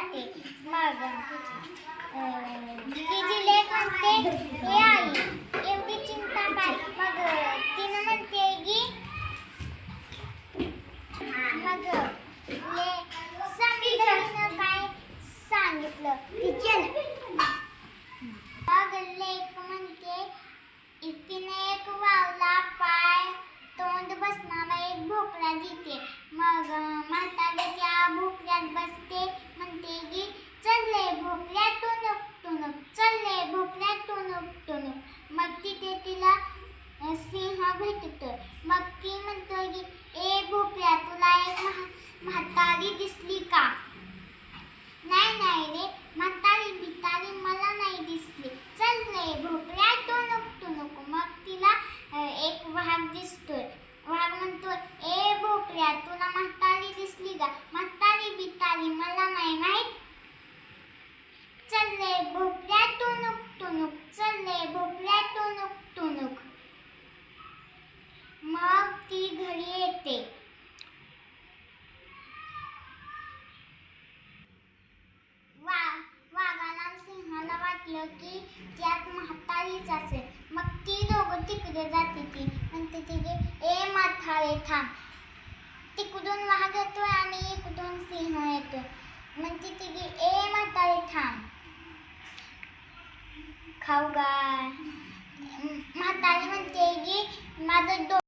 जाते मग. तिची लेख म्हणते हे आई एवढी चिंता काय मग तिनं म्हणते की मग सांगितलं काय सांगितलं? तिच्या मग लेख म्हणते तिने एक वावला पाय तोंड बसणार एक भोपळा देते. मग म्हातारी त्या भोपळ्यात बसते. दिसतोय. वाघ म्हणतोय ए भोपऱ्या तुला म्हातारी दिसली का? म्हातारी बितारी मला नाही माहीत. चल रे भोपऱ्या टुनुक टुनुक चल रे भोपऱ्या टुनुक टुनुक मग ती घरी येते. वा वाघाला सिंहाला वाटलं की त्यात म्हातारीच असेल. ती दोघं तिकडे जाते ती. म्हणते तिथे ए माथाळे थांब. तिकडून वाघ येतोय आणि इकडून सिंह येतोय म्हणते तिघी ए माथाळे थांब. खाऊ गाय म्हातारी म्हणते की माझं डो